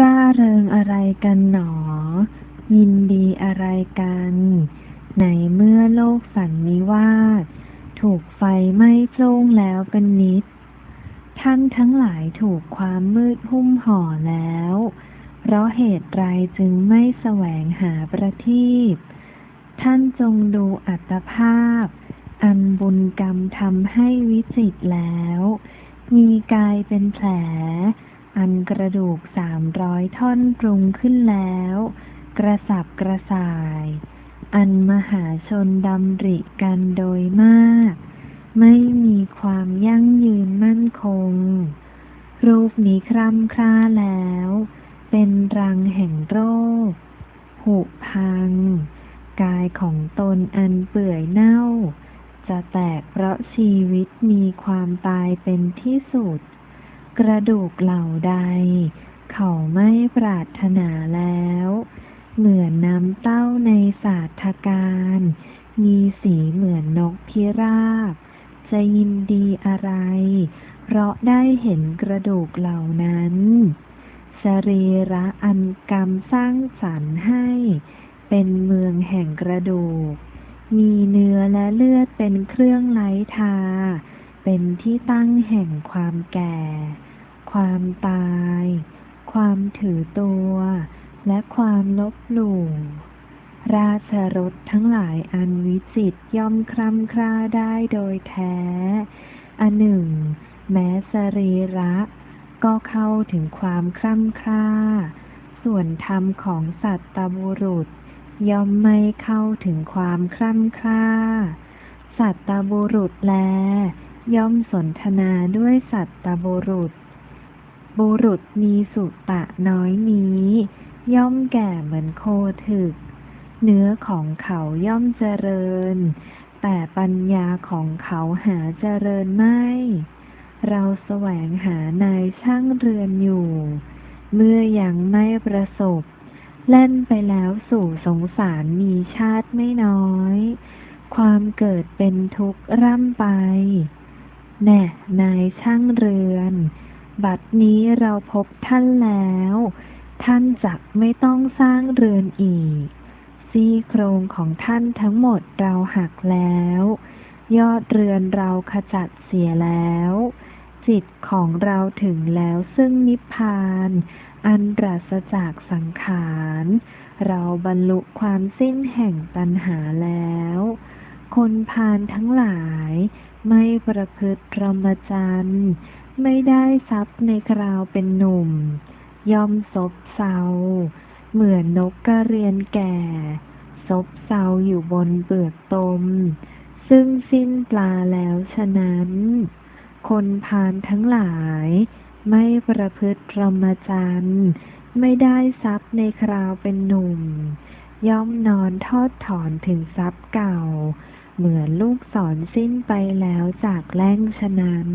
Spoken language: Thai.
ร่าเริงอะไรกันหนอ ยินดีอะไรกัน ในเมื่อโลกสันนิวาสถูกไฟไหม้โพลงแล้วเป็นนิด ท่านทั้งหลายถูกความมืดหุ้มห่อแล้ว เพราะเหตุไรจึงไม่แสวงหาประทีปท่านจงดูอัตภาพ อันบุญกรรมทำให้วิจิตแล้ว มีกายเป็นแผล อันกระดูกสามร้อยท่อนปรุงขึ้นแล้ว กระสับกระส่าย อันมหาชนดำริกันโดยมาก ไม่มีความยั่งยืนมั่นคง รูปนี้คร่ำคร่าแล้ว เป็นรังแห่งโรคผุพัง กายของตนอันเปื่อยเน่า จะแตกเพราะชีวิตมีความตายเป็นที่สุด กระดูกเหล่าใด เขาไม่ปรารถนาแล้ว เหมือนน้ำเต้าในสาธการ มีสีเหมือนนกพิราบ จะยินดีอะไร เพราะได้เห็นกระดูกเหล่านั้น สรีระอันกรรมสร้างสรรค์ให้ เป็นเมืองแห่งกระดูก มีเนื้อและเลือดเป็นเครื่องไล้ทาเป็นที่ตั้งแห่งความแก่ ความตาย ความถือตัว และความลบหลู่ราชรถทั้งหลายอันวิจิตย่อมคร่ำคร่าได้โดยแท้ อันหนึ่ง แม้สรีระ ก็เข้าถึงความคร่ำคร่า ส่วนธรรมของสัตตบุรุษ ย่อมไม่เข้าถึงความคร่ำคร่า สัตตบุรุษแล ย่อมสนทนาด้วยสัตตบุรุษ บุรุษมีสุตะน้อยนี้ ย่อมแก่เหมือนโคถึก เนื้อของเขาย่อมเจริญ แต่ปัญญาของเขาหาเจริญไม่ เราแสวงหานายช่างเรือนอยู่ เมื่อยังไม่ประสบ เล่นไปแล้วสู่สงสารมีชาติไม่น้อย ความเกิดเป็นทุกข์ร่ำไป แน่ นายช่างเรือน บัดนี้เราพบท่านแล้ว ท่านจักไม่ต้องสร้างเรือนอีก ซี่โครงของท่านทั้งหมดเราหักแล้ว ยอดเรือนเราขจัดเสียแล้ว จิตของเราถึงแล้วซึ่งนิพพาน อันปราศจากสังขาร เราบรรลุความสิ้นแห่งตัณหาแล้ว คนพาลทั้งหลาย ไม่ประพฤติพรหมจรรย์ ไม่ได้ทรัพย์ในคราวเป็นหนุ่ม ย่อมซบเซา เหมือนนกกระเรียนแก่ ซบเซาอยู่บนเปลือกตม ซึ่งสิ้นปลาแล้วฉะนั้น คนพาลทั้งหลาย ไม่ประพฤติพรหมจรรย์ ไม่ได้ทรัพย์ในคราวเป็นหนุ่ม ย่อมนอนทอดถอนถึงทรัพย์เก่า เหมือนลูกศรสิ้นไปแล้วจากแล่งฉะนั้น